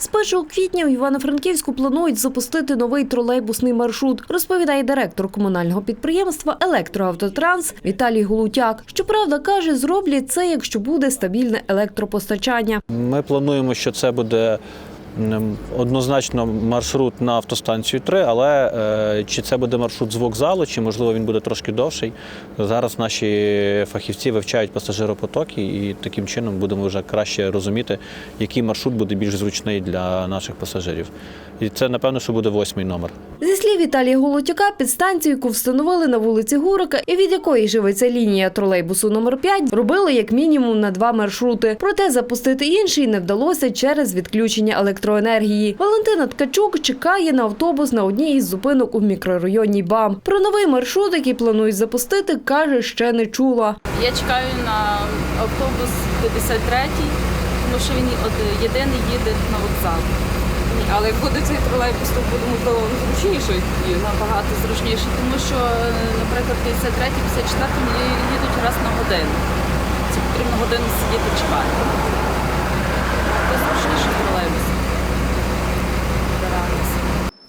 З 1 квітня в Івано-Франківську планують запустити новий тролейбусний маршрут, розповідає директор комунального підприємства Електроавтотранс Віталій Голутяк. Щоправда, каже, зроблять це, якщо буде стабільне електропостачання. Ми плануємо, що це буде однозначно маршрут на автостанцію 3, але е, чи це буде маршрут з вокзалу, чи можливо він буде трошки довший. Зараз наші фахівці вивчають пасажиропотоки і таким чином будемо вже краще розуміти, який маршрут буде більш зручний для наших пасажирів. І це напевно, що буде восьмий номер. Зі слів Віталія Голотяка, підстанцію, яку встановили на вулиці Гурика і від якої живиться лінія тролейбусу номер 5 робили як мінімум на два маршрути. Проте запустити інший не вдалося через відключення електроенергії. Валентина Ткачук чекає на автобус на одній із зупинок у мікрорайоні БАМ. Про новий маршрут, який планують запустити, каже, ще не чула. Я чекаю на автобус 53-й, тому що він єдиний їде на вокзал. Але буде цей тролейбус, то буде можливо зручніший і набагато зручніший, тому що, наприклад, 53 54 їдуть раз на годину. Це потрібно годину сидіти чекати. Це зручніший тролейбус. Старатися.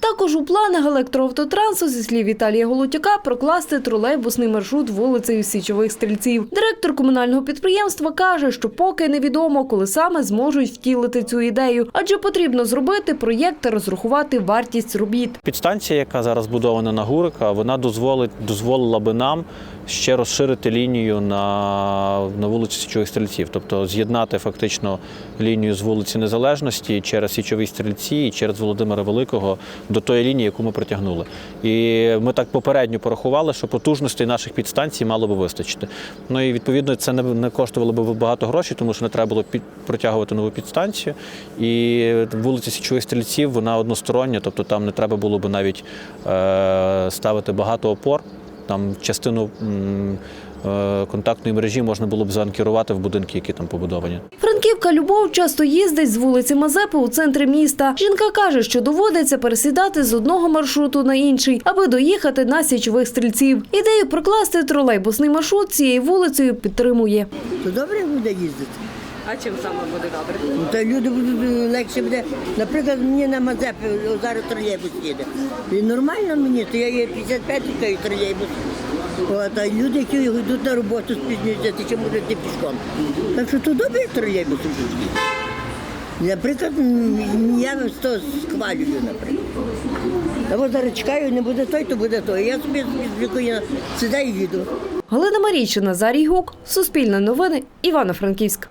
Також у планах електроавтотрансу, зі слів Віталія Голотяка, прокласти тролейбусний маршрут вулицею Січових стрільців. Директор комунального підприємства каже, що поки невідомо, коли саме зможуть втілити цю ідею, адже потрібно зробити проєкт та розрахувати вартість робіт. Підстанція, яка зараз будована на Гурика, вона дозволить, дозволила би нам ще розширити лінію на, на вулиці Січових Стрільців, тобто з'єднати фактично лінію з вулиці Незалежності через Січові Стрільці і через Володимира Великого до тої лінії, яку ми протягнули. І ми так попередньо порахували, що потужностей наших підстанцій мало би вистачити. Ну і відповідно це не, не коштувало би багато грошей, тому що не треба було під, протягувати нову підстанцію. І вулиця Січових Стрільців вона одностороння, тобто там не треба було би навіть е, ставити багато опор. Там частину е, контактної мережі можна було б заанкерувати в будинки, які там побудовані. Франківка Любов часто їздить з вулиці Мазепи у центрі міста. Жінка каже, що доводиться пересідати з одного маршруту на інший, аби доїхати на січових стрільців. Ідею прокласти тролейбусний маршрут цією вулицею підтримує. То добре буде їздити. А чим саме буде добре? Ну, Та люди будуть е, легше буде. Наприклад, мені на Мазепі о, зараз тролейбус їде. І нормально мені, то я є 55 і тролейбус. От, а люди, які йдуть на роботу, спізнюються, ще можуть йти пішком. Так що то добре тролейбус. Наприклад, я я то схвалюю, наприклад. А от зараз чекаю, не буде той, то буде той. Я собі спокійно сідаю і їду. Галина Марійчина, Зарій Гук, Суспільне новини, Івано-Франківськ.